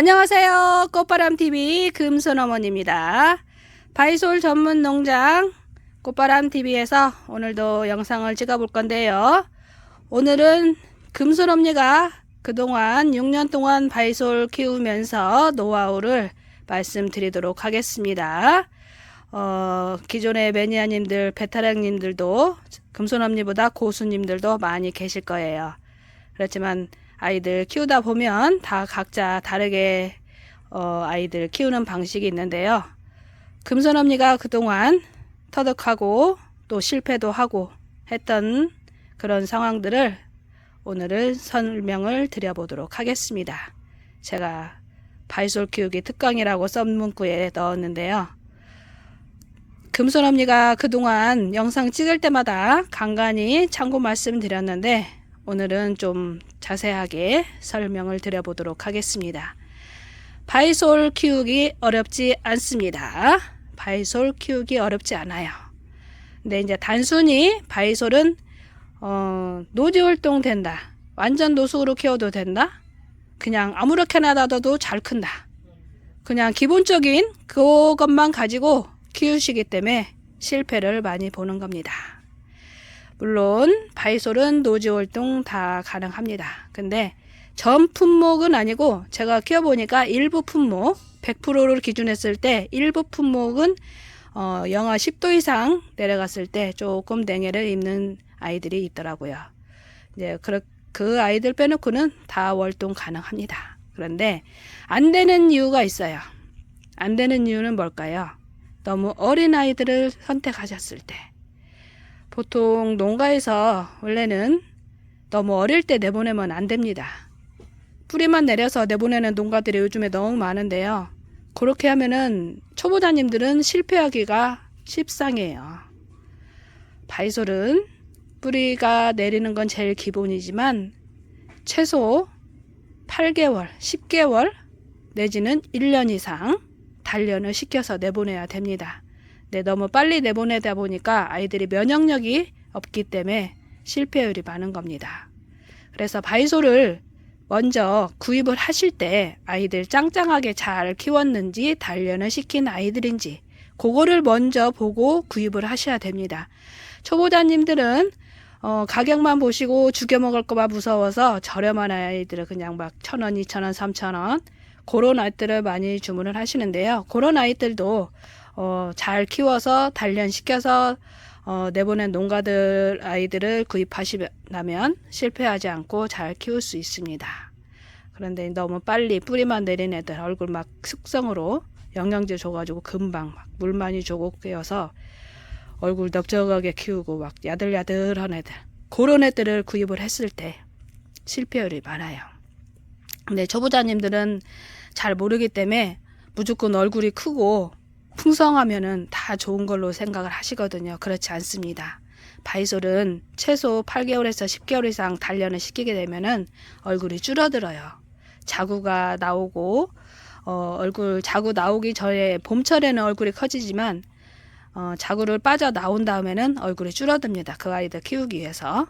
안녕하세요. 꽃바람TV 금손어머니입니다. 바이솔 전문 농장 꽃바람TV에서 오늘도 영상을 찍어 볼 건데요. 오늘은 금손엄니가 그동안 6년 동안 바이솔 키우면서 노하우를 말씀드리도록 하겠습니다. 어, 기존의 매니아님들, 베테랑님들도 금손엄니보다 고수님들도 많이 계실 거예요. 그렇지만 아이들 키우다 보면 다 각자 다르게 어, 아이들 키우는 방식이 있는데요. 금손언니가 그동안 터득하고 또 실패도 하고 했던 그런 상황들을 오늘은 설명을 드려보도록 하겠습니다. 제가 바이솔 키우기 특강이라고 썬 문구에 넣었는데요. 금손 언니가 그동안 영상 찍을 때마다 간간히 참고 말씀드렸는데 오늘은 좀 자세하게 설명을 드려보도록 하겠습니다. 바이솔 키우기 어렵지 않습니다. 바이솔 키우기 어렵지 않아요. 근데 이제 단순히 바이솔은 어, 노지 활동 된다. 완전 노숙으로 키워도 된다. 그냥 아무렇게나 놔둬도 잘 큰다. 그냥 기본적인 그것만 가지고 키우시기 때문에 실패를 많이 보는 겁니다. 물론 바이솔은 노지 활동 다 가능합니다. 근데 전 품목은 아니고 제가 키워보니까 일부 품목 100%를 기준했을 때 일부 품목은 어, 영하 10도 이상 내려갔을 때 조금 냉해를 입는 아이들이 있더라고요. 이제 그, 그 아이들 빼놓고는 다 월동 가능합니다. 그런데 안 되는 이유가 있어요. 안 되는 이유는 뭘까요? 너무 어린 아이들을 선택하셨을 때. 보통 농가에서 원래는 너무 어릴 때 내보내면 안 됩니다. 뿌리만 내려서 내보내는 농가들이 요즘에 너무 많은데요. 그렇게 하면은 초보자님들은 실패하기가 십상이에요. 바이솔은 뿌리가 내리는 건 제일 기본이지만 최소 8개월, 10개월 내지는 1년 이상 단련을 시켜서 내보내야 됩니다. 네, 너무 빨리 내보내다 보니까 아이들이 면역력이 없기 때문에 실패율이 많은 겁니다. 그래서 바이솔을 먼저 구입을 하실 때 아이들 짱짱하게 잘 키웠는지 단련을 시킨 아이들인지 그거를 먼저 보고 구입을 하셔야 됩니다. 초보자님들은 어, 가격만 보시고 죽여 먹을 거봐 무서워서 저렴한 아이들을 그냥 막 천 원, 이천 원, 삼천 원 그런 아이들을 많이 주문을 하시는데요. 그런 아이들도 어, 잘 키워서 단련시켜서 어, 내보낸 농가들 아이들을 구입하시려면 실패하지 않고 잘 키울 수 있습니다. 그런데 너무 빨리 뿌리만 내린 애들 얼굴 막 숙성으로 영양제 줘가지고 금방 막 물 많이 주고 깨어서 얼굴 넓적하게 키우고 막 야들야들한 애들 그런 애들을 구입을 했을 때 실패율이 많아요. 근데 초보자님들은 잘 모르기 때문에 무조건 얼굴이 크고 풍성하면은 다 좋은 걸로 생각을 하시거든요. 그렇지 않습니다. 바이솔은 최소 8개월에서 10개월 이상 단련을 시키게 되면은 얼굴이 줄어들어요. 자구가 나오고 어, 얼굴 자구 나오기 전에 봄철에는 얼굴이 커지지만 어, 자구를 빠져 나온 다음에는 얼굴이 줄어듭니다. 그 아이들 키우기 위해서.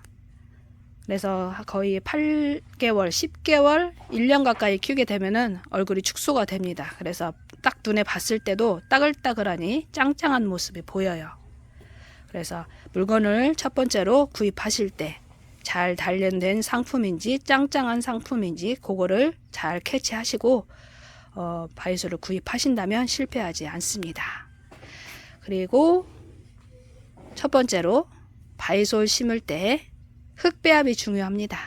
그래서 거의 8개월, 10개월, 1년 가까이 키우게 되면은 얼굴이 축소가 됩니다. 그래서 딱 눈에 봤을 때도 따글따글하니 짱짱한 모습이 보여요. 그래서 물건을 첫 번째로 구입하실 때 잘 단련된 상품인지 짱짱한 상품인지 그거를 잘 캐치하시고 어, 바이솔을 구입하신다면 실패하지 않습니다. 그리고 첫 번째로 바이솔 심을 때 흙배합이 중요합니다.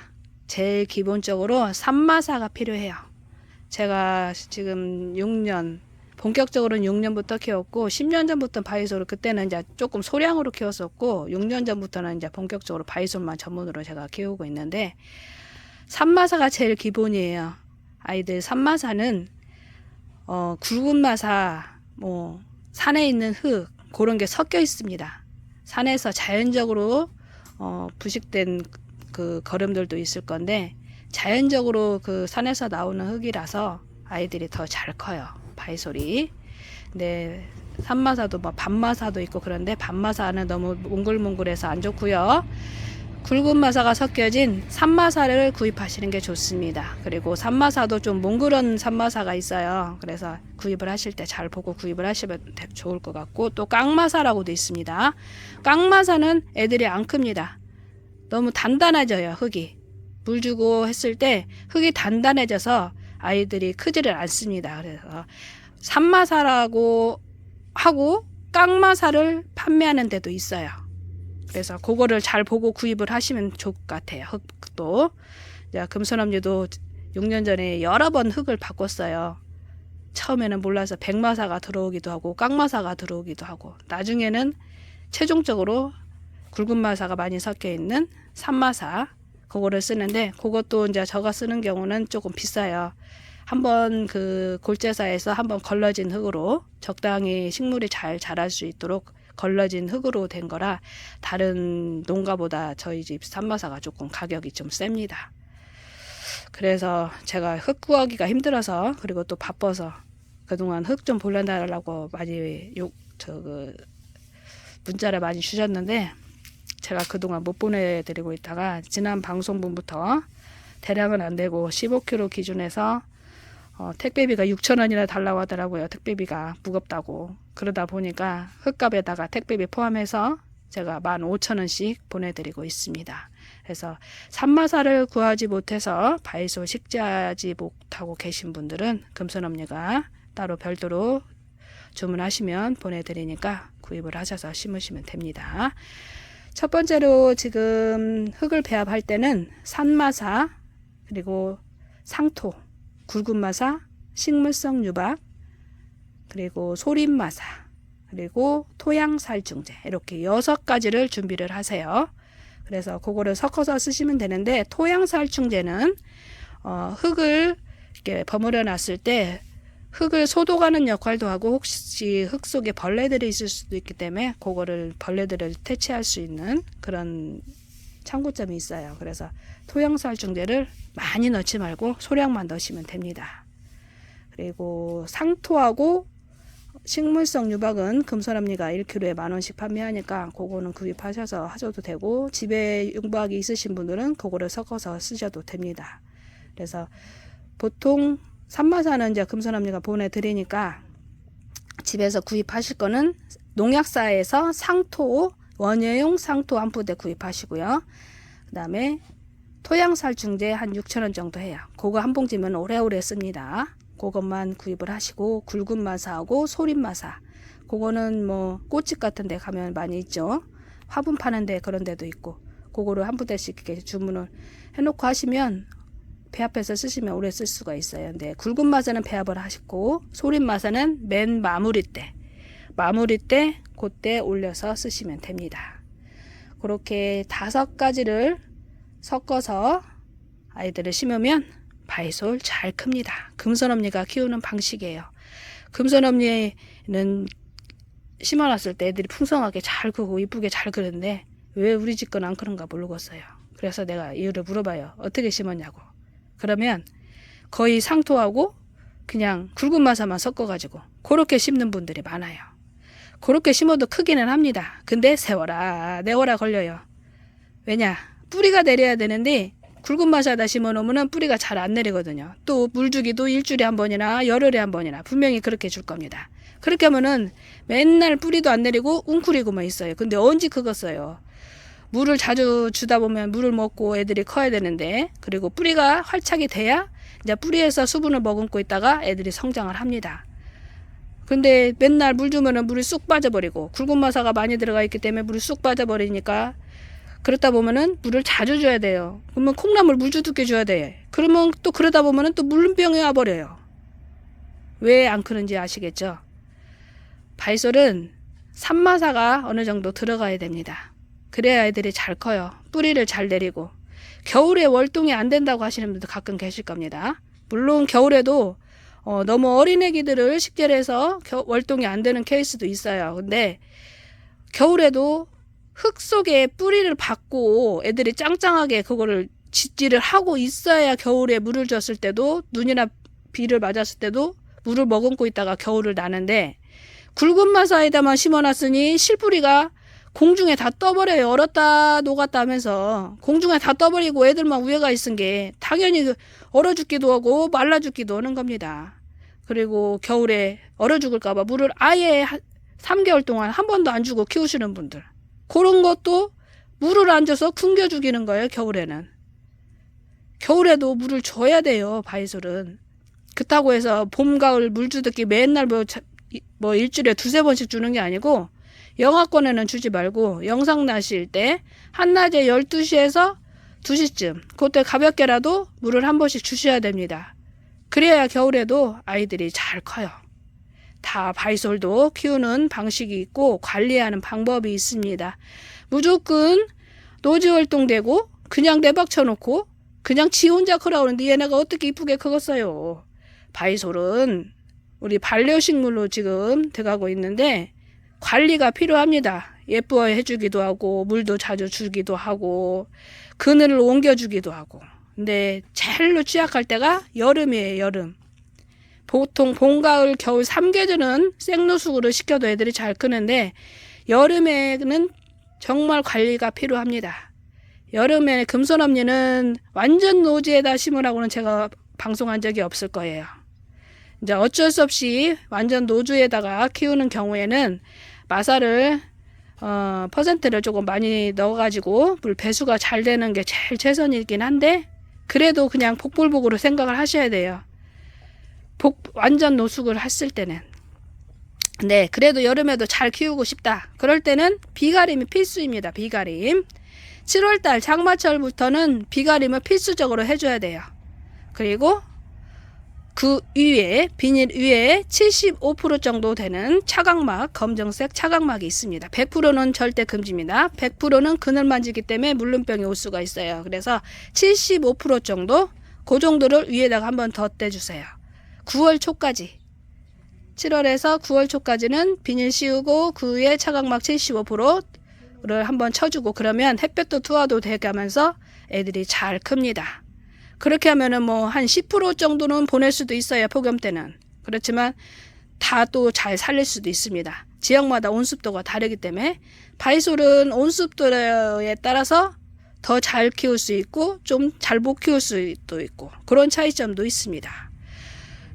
제일 기본적으로 산마사가 필요해요. 제가 지금 6년 본격적으로는 6년부터 키웠고 10년 전부터 바이솔을 그때는 이제 조금 소량으로 키웠었고 6년 전부터는 이제 본격적으로 바이솔만 전문으로 제가 키우고 있는데 산마사가 제일 기본이에요. 아이들 산마사는 어 굵은 마사 뭐 산에 있는 흙 그런 게 섞여 있습니다. 산에서 자연적으로 어 부식된 그 거름들도 있을 건데 자연적으로 그 산에서 나오는 흙이라서 아이들이 더 잘 커요. 바이솔이. 네. 산마사도 뭐 밤마사도 있고 그런데 밤마사는 너무 몽글몽글해서 안 좋고요. 굵은 마사가 섞여진 산마사를 구입하시는 게 좋습니다. 그리고 산마사도 좀 몽그런 산마사가 있어요. 그래서 구입을 하실 때 잘 보고 구입을 하시면 되- 좋을 것 같고 또 깡마사라고도 있습니다. 깡마사는 애들이 안 큽니다. 너무 단단해져요, 흙이. 물 주고 했을 때 흙이 단단해져서 아이들이 크지를 않습니다. 그래서 산마사라고 하고 깡마사를 판매하는 데도 있어요. 그래서 그거를 잘 보고 구입을 하시면 좋을 것 같아요. 흙도. 자, 금손엄니도 6년 전에 여러 번 흙을 바꿨어요. 처음에는 몰라서 백마사가 들어오기도 하고 깡마사가 들어오기도 하고 나중에는 최종적으로 굵은 마사가 많이 섞여 있는 산마사 그거를 쓰는데 그것도 이제 저가 쓰는 경우는 조금 비싸요. 한번 그 골재사에서 한번 걸러진 흙으로 적당히 식물이 잘 자랄 수 있도록 걸러진 흙으로 된 거라 다른 농가보다 저희 집 산마사가 조금 가격이 좀 셉니다. 그래서 제가 흙 구하기가 힘들어서 그리고 또 바빠서 그동안 흙좀 보내달라고 많이 욕 저 그 문자를 많이 주셨는데 제가 그동안 못 보내드리고 있다가 지난 방송분부터 대량은 안 되고 15kg 기준에서 어, 택배비가 6천 원이나 달라고 하더라고요. 택배비가 무겁다고 그러다 보니까 흙값에다가 택배비 포함해서 제가 15,000원씩 보내드리고 있습니다. 그래서 산마사를 구하지 못해서 바이소 식재하지 못하고 계신 분들은 금손업리가 따로 별도로 주문하시면 보내드리니까 구입을 하셔서 심으시면 됩니다. 첫 번째로 지금 흙을 배합할 때는 산마사 그리고 상토, 굵은마사, 식물성 유박 그리고 소림마사 그리고 토양살충제 이렇게 여섯 가지를 준비를 하세요. 그래서 그거를 섞어서 쓰시면 되는데 토양살충제는 어, 흙을 이렇게 버무려 놨을 때 흙을 소독하는 역할도 하고 혹시 흙 속에 벌레들이 있을 수도 있기 때문에 그거를 벌레들을 퇴치할 수 있는 그런 참고점이 있어요. 그래서 토양살충제를 많이 넣지 말고 소량만 넣으시면 됩니다. 그리고 상토하고 식물성 유박은 금손합리가 1kg에 만 원씩 판매하니까 그거는 구입하셔서 하셔도 되고 집에 유박이 있으신 분들은 그거를 섞어서 쓰셔도 됩니다. 그래서 보통 산마사는 이제 금손합리가 보내드리니까 집에서 구입하실 거는 농약사에서 상토 원예용 상토 한 포대 구입하시고요. 그 다음에 토양살충제 한 6,000원 정도 해요. 그거 한 봉지면 오래오래 씁니다. 그것만 구입을 하시고 굵은 마사하고 소림 마사. 그거는 뭐 꽃집 같은 데 가면 많이 있죠. 화분 파는 데 그런 데도 있고. 그거를 한 부대씩 이렇게 주문을 해놓고 하시면 배합해서 쓰시면 오래 쓸 수가 있어요. 근데 굵은 마사는 배합을 하시고 소림 마사는 맨 마무리 때 마무리 때 그때 올려서 쓰시면 됩니다. 그렇게 다섯 가지를 섞어서 아이들을 심으면 바이솔 잘 큽니다. 금손엄니가 키우는 방식이에요. 금손엄니는 심어놨을 때 애들이 풍성하게 잘 크고 이쁘게 잘 크는데 왜 우리 집 건안 크는가 모르겠어요. 그래서 내가 이유를 물어봐요. 어떻게 심었냐고. 그러면 거의 상토하고 그냥 굵은 마사만 섞어가지고 그렇게 심는 분들이 많아요. 그렇게 심어도 크기는 합니다. 근데 세워라 내워라 걸려요. 왜냐 뿌리가 내려야 되는데 굵은 마사다 심어놓으면 뿌리가 잘 안 내리거든요. 또 물 주기도 일주일에 한 번이나 열흘에 한 번이나 분명히 그렇게 줄 겁니다. 그렇게 하면은 맨날 뿌리도 안 내리고 웅크리고만 있어요. 근데 언제 크겠어요? 물을 자주 주다 보면 물을 먹고 애들이 커야 되는데 그리고 뿌리가 활착이 돼야 이제 뿌리에서 수분을 머금고 있다가 애들이 성장을 합니다. 근데 맨날 물 주면은 물이 쑥 빠져버리고 굵은 마사가 많이 들어가 있기 때문에 물이 쑥 빠져버리니까 그렇다 보면은 물을 자주 줘야 돼요. 그러면 콩나물 물 주듯게 줘야 돼. 그러면 또 그러다 보면은 또 물병이 와버려요. 왜안 크는지 아시겠죠? 바이솔은 산마사가 어느 정도 들어가야 됩니다. 그래야 애들이 잘 커요. 뿌리를 잘 내리고. 겨울에 월동이 안 된다고 하시는 분도 가끔 계실 겁니다. 물론 겨울에도 어, 너무 어린 애기들을 식재를 해서 겨, 월동이 안 되는 케이스도 있어요. 근데 겨울에도 흙 속에 뿌리를 받고 애들이 짱짱하게 그거를 짓지를 하고 있어야 겨울에 물을 줬을 때도 눈이나 비를 맞았을 때도 물을 머금고 있다가 겨울을 나는데 굵은 마사에다만 심어놨으니 실뿌리가 공중에 다 떠버려요. 얼었다 녹았다 하면서 공중에 다 떠버리고 애들만 위에가 있은 게 당연히 그 얼어 죽기도 하고 말라 죽기도 하는 겁니다. 그리고 겨울에 얼어 죽을까봐 물을 아예 3개월 동안 한 번도 안 주고 키우시는 분들. 그런 것도 물을 안 줘서 굶겨 죽이는 거예요, 겨울에는. 겨울에도 물을 줘야 돼요, 바이솔은. 그렇다고 해서 봄, 가을 물 주듯이 맨날 뭐, 뭐 일주일에 두세 번씩 주는 게 아니고 영하권에는 주지 말고 영상 나실 때 한낮에 12시에서 2시쯤 그때 가볍게라도 물을 한 번씩 주셔야 됩니다. 그래야 겨울에도 아이들이 잘 커요. 다 바이솔도 키우는 방식이 있고 관리하는 방법이 있습니다. 무조건 노지 활동되고 그냥 내박쳐 놓고 그냥 지 혼자 크라오는데 얘네가 어떻게 이쁘게 크겠어요. 바이솔은 우리 반려식물로 지금 돼가고 있는데 관리가 필요합니다. 예뻐해 주기도 하고 물도 자주 주기도 하고 그늘을 옮겨 주기도 하고. 근데 제일로 취약할 때가 여름이에요, 여름. 보통 봄, 가을, 겨울 3계절은 생노숙으로 시켜도 애들이 잘 크는데 여름에는 정말 관리가 필요합니다. 여름에 금손엄니는 완전 노지에다 심으라고는 제가 방송한 적이 없을 거예요. 이제 어쩔 수 없이 완전 노주에다가 키우는 경우에는 마사를 어, 퍼센트를 조금 많이 넣어가지고 물 배수가 잘 되는 게 제일 최선이긴 한데 그래도 그냥 복불복으로 생각을 하셔야 돼요. 복 완전 노숙을 했을 때는. 네, 그래도 여름에도 잘 키우고 싶다. 그럴 때는 비가림이 필수입니다. 비가림. 7월달 장마철부터는 비가림을 필수적으로 해줘야 돼요. 그리고 그 위에 비닐 위에 75% 정도 되는 차각막 검정색 차각막이 있습니다. 100%는 절대 금지입니다. 100%는 그늘 만지기 때문에 물름병이 올 수가 있어요. 그래서 75% 정도 그 정도를 위에다가 한번 더 떼주세요. 9월 초까지 7월에서 9월 초까지는 비닐 씌우고 그 위에 차각막 75%를 한번 쳐주고 그러면 햇볕도 투하도 돼가면서 애들이 잘 큽니다. 그렇게 하면은 뭐 한 10% 정도는 보낼 수도 있어요. 폭염 때는. 그렇지만 다 또 잘 살릴 수도 있습니다. 지역마다 온습도가 다르기 때문에 바이솔은 온습도에 따라서 더 잘 키울 수 있고 좀 잘 못 키울 수도 있고 그런 차이점도 있습니다.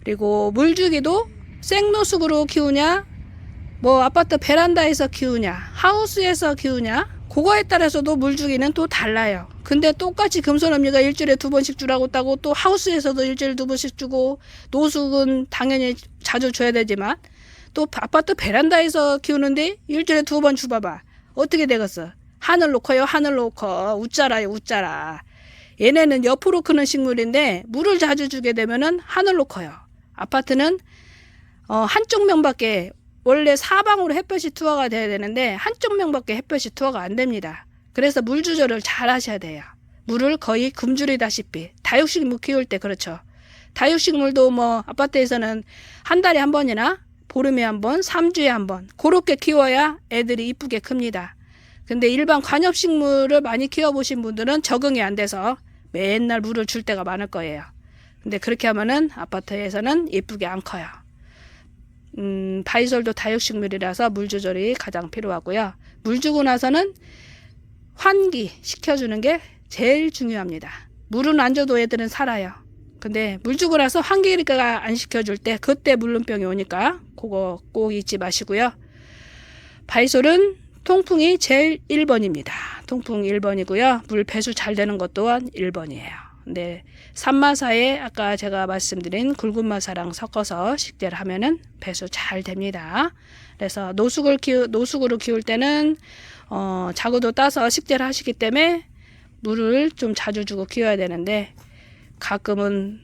그리고 물 주기도 생노숙으로 키우냐 뭐 아파트 베란다에서 키우냐 하우스에서 키우냐 그거에 따라서도 물주기는 또 달라요. 근데 똑같이 금손엄니가 일주일에 두 번씩 주라고 따고 또 하우스에서도 일주일에 두 번씩 주고 노숙은 당연히 자주 줘야 되지만 또 아파트 베란다에서 키우는데 일주일에 두 번 주봐봐. 어떻게 되겠어? 하늘로 커요, 하늘로 커. 웃자라요, 웃자라. 얘네는 옆으로 크는 식물인데 물을 자주 주게 되면은 하늘로 커요. 아파트는 어, 한쪽 면밖에 원래 사방으로 햇볕이 투하가 돼야 되는데 한쪽 면밖에 햇볕이 투하가 안 됩니다. 그래서 물 조절을 잘 하셔야 돼요. 물을 거의 굶주리다시피 다육식물 키울 때 그렇죠. 다육식물도 뭐 아파트에서는 한 달에 한 번이나 보름에 한 번, 3주에 한 번 그렇게 키워야 애들이 이쁘게 큽니다. 근데 일반 관엽식물을 많이 키워보신 분들은 적응이 안 돼서 맨날 물을 줄 때가 많을 거예요. 근데 그렇게 하면은 아파트에서는 예쁘게 안 커요. 음, 바이솔도 다육식물이라서 물 조절이 가장 필요하고요. 물 주고 나서는 환기 시켜주는 게 제일 중요합니다. 물은 안 줘도 애들은 살아요. 근데 물 주고 나서 환기가 안 시켜줄 때 그때 물름병이 오니까 그거 꼭 잊지 마시고요. 바이솔은 통풍이 제일 1번입니다. 통풍 1번이고요. 물 배수 잘 되는 것 또한 1번이에요. 근데 산마사에 아까 제가 말씀드린 굵은 마사랑 섞어서 식재를 하면은 배수 잘 됩니다. 그래서 노숙을 키우 노숙으로 키울 때는 어, 자구도 따서 식재를 하시기 때문에 물을 좀 자주 주고 키워야 되는데 가끔은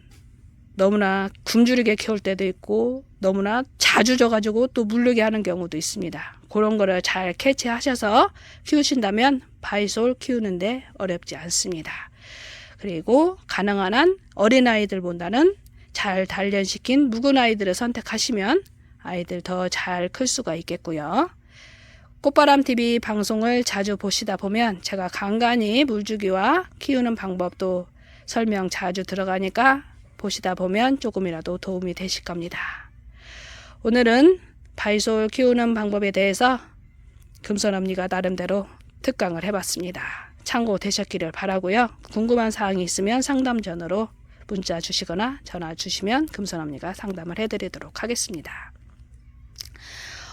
너무나 굶주리게 키울 때도 있고 너무나 자주 져가지고 또 물르게 하는 경우도 있습니다. 그런 거를 잘 캐치하셔서 키우신다면 바이솔 키우는데 어렵지 않습니다. 그리고 가능한 한 어린아이들 보다는 잘 단련시킨 묵은 아이들을 선택하시면 아이들 더 잘 클 수가 있겠고요. 꽃바람 TV 방송을 자주 보시다 보면 제가 간간히 물주기와 키우는 방법도 설명 자주 들어가니까 보시다 보면 조금이라도 도움이 되실 겁니다. 오늘은 바이솔 키우는 방법에 대해서 금손언니가 나름대로 특강을 해봤습니다. 참고 되셨기를 바라고요. 궁금한 사항이 있으면 상담 전으로 문자 주시거나 전화 주시면 금손언니가 상담을 해드리도록 하겠습니다.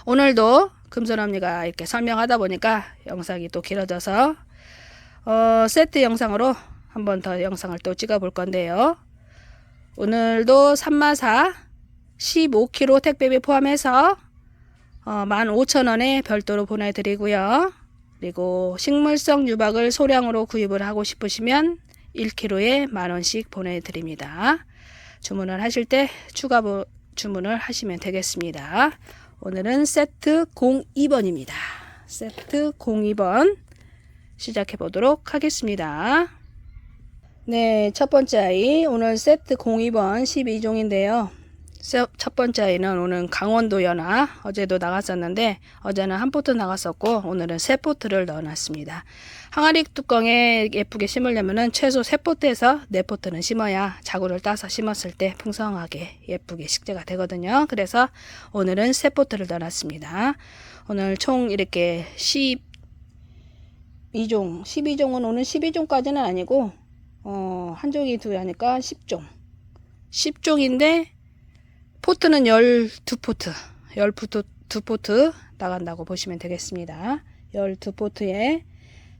오늘도 금손언니가 이렇게 설명하다 보니까 영상이 또 길어져서 어, 세트 영상으로 한 번 더 영상을 또 찍어 볼 건데요. 오늘도 3마사 15kg 택배비 포함해서 어, 15,000원에 별도로 보내드리고요. 그리고 식물성 유박을 소량으로 구입을 하고 싶으시면 1kg에 만원씩 보내드립니다. 주문을 하실 때 추가 보- 주문을 하시면 되겠습니다. 오늘은 세트 02번입니다. 세트 02번 시작해 보도록 하겠습니다. 네, 첫 번째 아이 오늘 세트 02번 12종인데요. 첫 번째 아이는 오늘 강원도 연화 어제도 나갔었는데 어제는 한 포트 나갔었고 오늘은 세 포트를 넣어놨습니다. 항아리 뚜껑에 예쁘게 심으려면은 최소 세 포트에서 네 포트는 심어야 자구를 따서 심었을 때 풍성하게 예쁘게 식재가 되거든요. 그래서 오늘은 세 포트를 넣어놨습니다. 오늘 총 이렇게 12종, 12종은 오늘 12종까지는 아니고 어, 한 종이 두 하니까 10종. 10종인데 포트는 12포트, 12포트, 2포트 나간다고 보시면 되겠습니다. 12포트에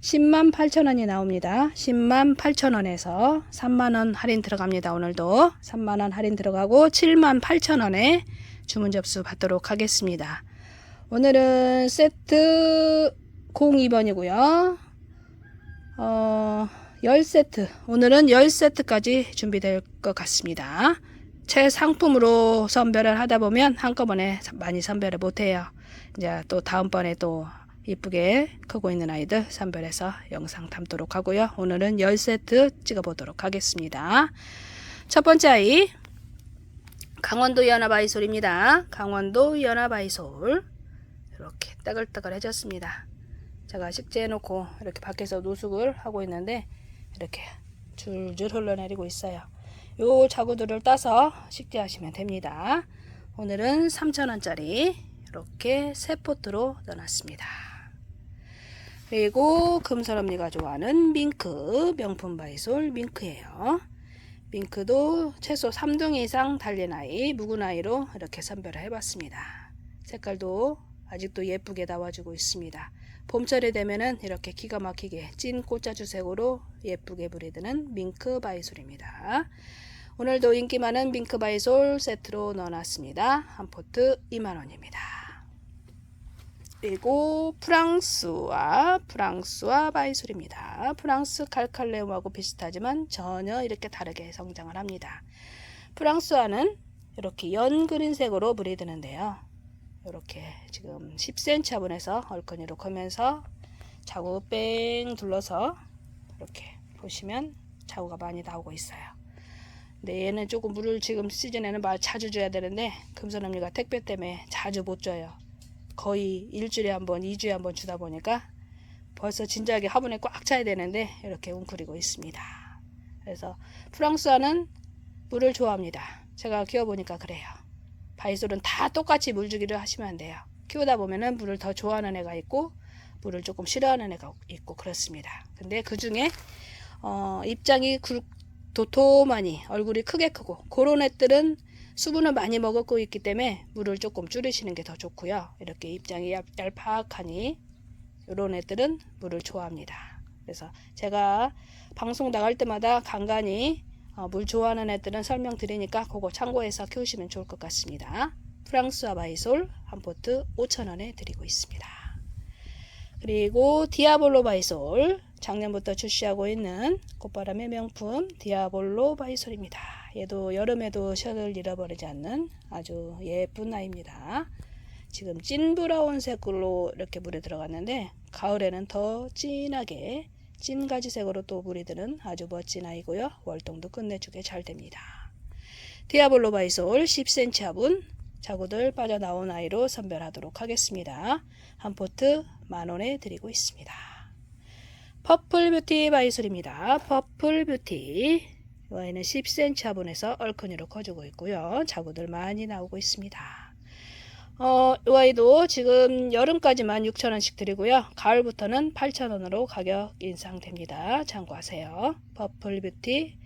10만 8천원이 나옵니다. 10만 8천원에서 3만원 할인 들어갑니다. 오늘도 3만원 할인 들어가고 7만 8천원에 주문 접수 받도록 하겠습니다. 오늘은 세트 02번이고요. 어, 10세트. 오늘은 10세트까지 준비될 것 같습니다. 최상품으로 선별을 하다 보면 한꺼번에 많이 선별을 못해요. 이제 또 다음번에 또 이쁘게 크고 있는 아이들 선별해서 영상 담도록 하고요. 오늘은 10세트 찍어보도록 하겠습니다. 첫 번째 아이 강원도 연합아이솔입니다. 강원도 연합아이솔 이렇게 따글따글해졌습니다. 제가 식재해 놓고 이렇게 밖에서 노숙을 하고 있는데 이렇게 줄줄 흘러내리고 있어요. 요 자구들을 따서 식재하시면 됩니다. 오늘은 3,000원짜리 이렇게 세 포트로 넣어놨습니다. 그리고 금설언니가 좋아하는 밍크 명품 바이솔 밍크예요. 밍크도 최소 3등 이상 달린 아이 묵은 아이로 이렇게 선별을 해봤습니다. 색깔도 아직도 예쁘게 나와주고 있습니다. 봄철이 되면은 이렇게 기가 막히게 찐 꽃자주색으로 예쁘게 브리드는 밍크 바이솔입니다. 오늘도 인기 많은 밍크 바이솔 세트로 넣어놨습니다. 한 포트 2만원입니다. 그리고 프랑스와 프랑스와 바이솔입니다. 프랑스 칼칼레움하고 비슷하지만 전혀 이렇게 다르게 성장을 합니다. 프랑스와는 이렇게 연 그린색으로 브리드는데요. 이렇게 지금 10cm 화분에서 얼큰이로 커면서 자구 뺑 둘러서 이렇게 보시면 자구가 많이 나오고 있어요. 근데 얘는 조금 물을 지금 시즌에는 말 자주 줘야 되는데 금손언니가 택배 때문에 자주 못 줘요. 거의 일주일에 한 번, 이주에 한 번 주다 보니까 벌써 진작에 화분에 꽉 차야 되는데 이렇게 웅크리고 있습니다. 그래서 프랑스화는 물을 좋아합니다. 제가 키워보니까 그래요. 바이솔은 다 똑같이 물 주기를 하시면 안 돼요. 키우다 보면은 물을 더 좋아하는 애가 있고 물을 조금 싫어하는 애가 있고 그렇습니다. 근데 그 중에 어, 입장이 굵, 도톰하니 얼굴이 크게 크고 그런 애들은 수분을 많이 먹고 있기 때문에 물을 조금 줄이시는 게 더 좋고요. 이렇게 입장이 얇, 얄팍하니 이런 애들은 물을 좋아합니다. 그래서 제가 방송 나갈 때마다 간간히 어, 물 좋아하는 애들은 설명드리니까 그거 참고해서 키우시면 좋을 것 같습니다. 프랑스와 바이솔 한 포트 5,000원에 드리고 있습니다. 그리고 디아볼로 바이솔 작년부터 출시하고 있는 꽃바람의 명품 디아볼로 바이솔입니다. 얘도 여름에도 셔를 잃어버리지 않는 아주 예쁜 아이입니다. 지금 찐 브라운 색으로 이렇게 물에 들어갔는데 가을에는 더 진하게 찐 가지색으로 또 물이 드는 아주 멋진 아이고요. 월동도 끝내주게 잘 됩니다. 디아볼로 바이솔 10cm 화분 자구들 빠져나온 아이로 선별하도록 하겠습니다. 한 포트 만원에 드리고 있습니다. 퍼플 뷰티 바이솔입니다. 퍼플 뷰티 이 아이는 10cm 화분에서 얼큰이로 커지고 있고요. 자구들 많이 나오고 있습니다. 어, 이 아이도 지금 여름까지만 6,000원씩 드리고요. 가을부터는 8,000원으로 가격 인상됩니다. 참고하세요. 퍼플 뷰티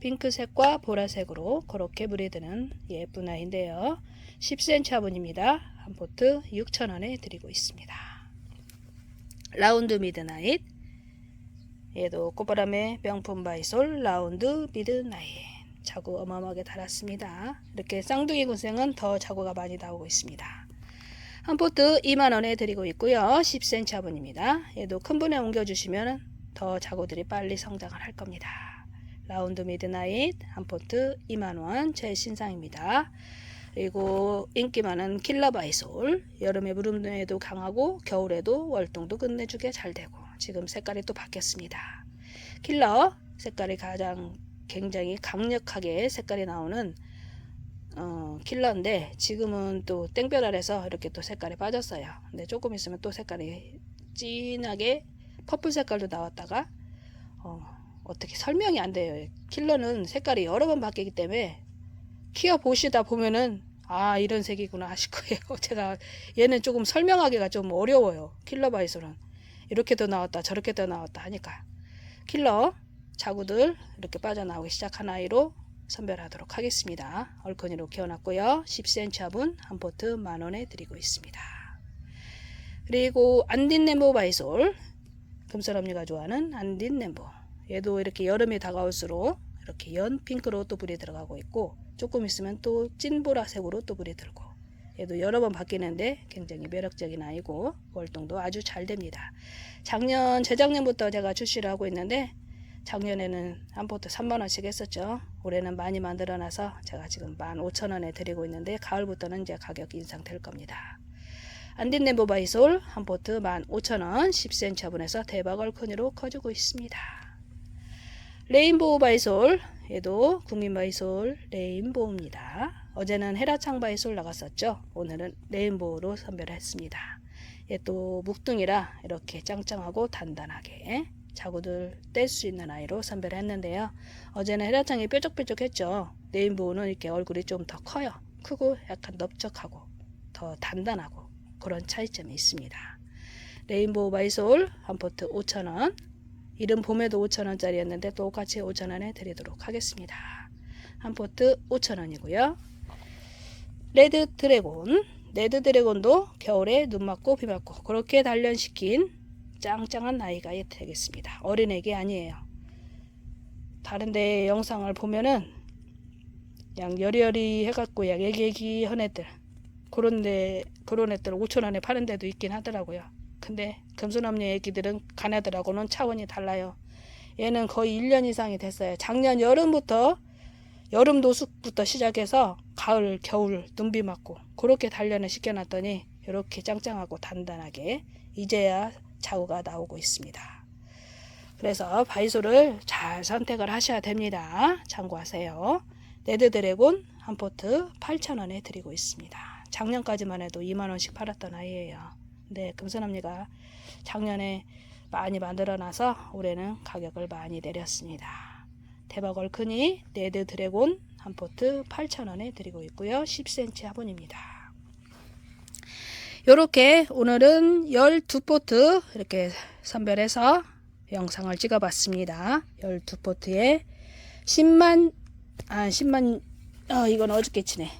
핑크색과 보라색으로 그렇게 브리드는 예쁜 아이인데요. 10cm 화분입니다. 한 포트 6,000원에 드리고 있습니다. 라운드 미드나잇 얘도 꽃바람의 명품 바이솔 라운드 미드나잇 자구 어마어마하게 달았습니다. 이렇게 쌍둥이 군생은 더 자구가 많이 나오고 있습니다. 한 포트 2만원에 드리고 있고요. 10cm 화분입니다. 얘도 큰 분에 옮겨주시면 더 자구들이 빨리 성장을 할 겁니다. 라운드 미드나잇 한 포트 2만원 제 신상입니다. 그리고 인기 많은 킬러 바이솔 여름에 무름에도 강하고 겨울에도 월동도 끝내주게 잘 되고 지금 색깔이 또 바뀌었습니다. 킬러 색깔이 가장 굉장히 강력하게 색깔이 나오는 어, 킬러인데 지금은 또 땡볕 아래서 이렇게 또 색깔이 빠졌어요. 근데 조금 있으면 또 색깔이 진하게 퍼플 색깔도 나왔다가 어, 어떻게 설명이 안 돼요. 킬러는 색깔이 여러 번 바뀌기 때문에 키워 보시다 보면은 아 이런 색이구나 하실 거예요. 제가 얘는 조금 설명하기가 좀 어려워요. 킬러 바이솔은 이렇게도 나왔다 저렇게도 나왔다 하니까 킬러 자구들 이렇게 빠져나오기 시작한 아이로 선별하도록 하겠습니다. 얼큰이로 키워놨고요. 10cm 화분 한 포트 만원에 드리고 있습니다. 그리고 안딘네모 바이솔 금설언니가 좋아하는 안딘네모 얘도 이렇게 여름이 다가올수록 이렇게 연 핑크로 또 불이 들어가고 있고 조금 있으면 또 찐보라색으로 또 불이 들고 얘도 여러 번 바뀌는데 굉장히 매력적인 아이고 월동도 아주 잘 됩니다. 작년 재작년부터 제가 출시를 하고 있는데 작년에는 한 포트 3만원씩 했었죠. 올해는 많이 만들어놔서 제가 지금 15,000원에 드리고 있는데 가을부터는 이제 가격 인상될 겁니다. 안딘네모 바이솔 한 포트 15,000원 10cm 화분에서 대박 얼큰이로 커지고 있습니다. 레인보우 바이솔 얘도 국민 바이솔 레인보우입니다. 어제는 헤라창 바이솔 나갔었죠. 오늘은 레인보우로 선별했습니다. 얘도 묵둥이라 이렇게 짱짱하고 단단하게 자구들 뗄 수 있는 아이로 선별했는데요. 어제는 헤라창이 뾰족뾰족했죠. 레인보우는 이렇게 얼굴이 좀 더 커요. 크고 약간 넓적하고 더 단단하고 그런 차이점이 있습니다. 레인보우 바이솔 한 포트 5,000원 이른 봄에도 5,000원짜리였는데 똑같이 5,000원에 드리도록 하겠습니다. 한 포트 5,000원이고요. 레드 드래곤 레드 드래곤도 겨울에 눈 맞고 비 맞고 그렇게 단련시킨 짱짱한 나이가 되겠습니다. 어린애기 아니에요. 다른데 영상을 보면은 양 여리여리 해갖고 양 애기애기 한 애들 그런데 그런 애들 5천 원에 파는 데도 있긴 하더라고요. 근데 금수남녀 애기들은 가네들하고는 차원이 달라요. 얘는 거의 1년 이상이 됐어요. 작년 여름부터 여름 노숙부터 시작해서 가을, 겨울 눈비 맞고 그렇게 단련을 시켜놨더니 이렇게 짱짱하고 단단하게 이제야 자구가 나오고 있습니다. 그래서 바이솔을 잘 선택을 하셔야 됩니다. 참고하세요. 레드 드래곤 한 포트 8,000원에 드리고 있습니다. 작년까지만 해도 2만원씩 팔았던 아이예요. 근데 금선언니가 작년에 많이 만들어놔서 올해는 가격을 많이 내렸습니다. 대박 얼큰이 레드 드래곤 한 포트 8,000원에 드리고 있고요. 10cm 화분입니다. 이렇게 오늘은 12포트 이렇게 선별해서 영상을 찍어 봤습니다. 12포트에 10만 아 10만 어 이건 어저께 치네.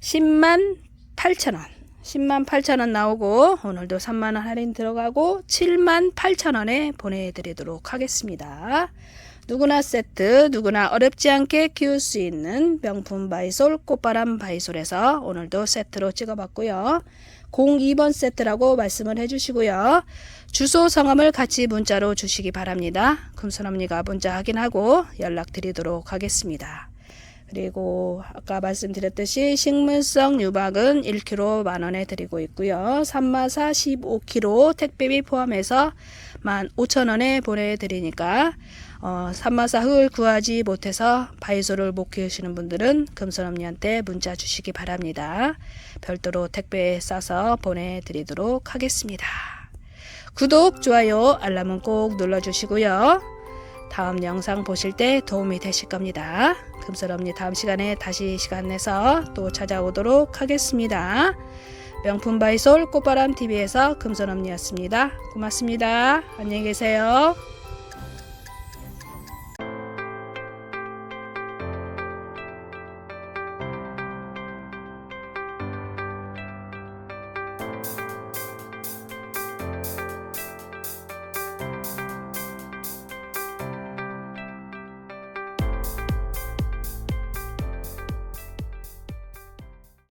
10만 8천원 10만 8천원 나오고 오늘도 3만원 할인 들어가고 7만 8천원에 보내드리도록 하겠습니다. 누구나 세트, 누구나 어렵지 않게 키울 수 있는 명품 바이솔, 꽃바람 바이솔에서 오늘도 세트로 찍어봤고요. 02번 세트라고 말씀을 해주시고요. 주소 성함을 같이 문자로 주시기 바랍니다. 금손언니가 문자 확인하고 연락드리도록 하겠습니다. 그리고 아까 말씀드렸듯이 식물성 유박은 1kg 만원에 드리고 있고요. 산마사 15kg 택배비 포함해서 15,000원에 보내드리니까 어, 산마사 흙을 구하지 못해서 바이소를 못 키우시는 분들은 금손언니한테 문자 주시기 바랍니다. 별도로 택배에 싸서 보내드리도록 하겠습니다. 구독, 좋아요, 알람은 꼭 눌러주시고요. 다음 영상 보실 때 도움이 되실 겁니다. 금슬언니 다음 시간에 다시 시간 내서 또 찾아오도록 하겠습니다. 명품 바이솔 꽃바람 TV에서 금손언니였습니다. 고맙습니다. 안녕히 계세요.